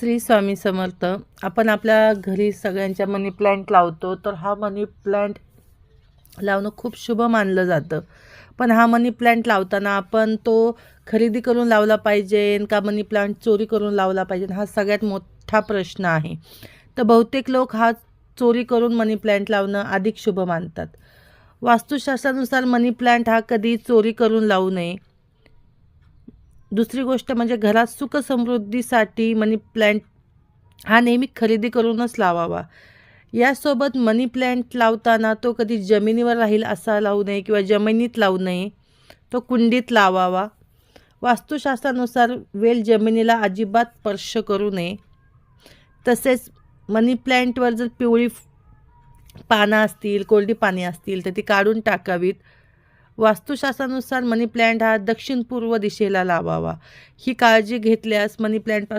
श्री स्वामी समर्थ आपण आपल्या घरी सगळ्यांच्या मनी प्लॅन्ट लावतो तर हा मनी प्लॅन्ट लावणं खूप शुभ मानलं जातं. पण हा मनी प्लांट लावताना आपण तो खरेदी करून लावला पाहिजे का मनी प्लांट चोरी करून लावला पाहिजे हा सगळ्यात मोठा प्रश्न आहे. तर बहुतेक लोक हा चोरी करून मनी प्लांट लावणं अधिक शुभ मानतात. वास्तुशास्त्रानुसार मनी प्लांट हा कधी चोरी करून लावू नये. दुसरी गोष्ट म्हणजे घरात सुखसमृद्धीसाठी मनी प्लॅन्ट हा नेहमी खरेदी करूनच लावावा. यासोबत मनी प्लॅन्ट लावताना तो कधी जमिनीवर राहील असा लावू नये किंवा जमिनीत लावू नये तो कुंडीत लावावा. वास्तुशास्त्रानुसार वेल जमिनीला अजिबात स्पर्श करू नये. तसेच मनी प्लॅन्टवर जर पिवळी पानं असतील कोरडी पाने असतील तर ती काढून टाकावीत. वास्तुशास्त्रानुसार मनी प्लॅन्ट हा दक्षिण पूर्व दिशेला लावावा. ही काळजी घेतल्यास मनी प्लॅन्ट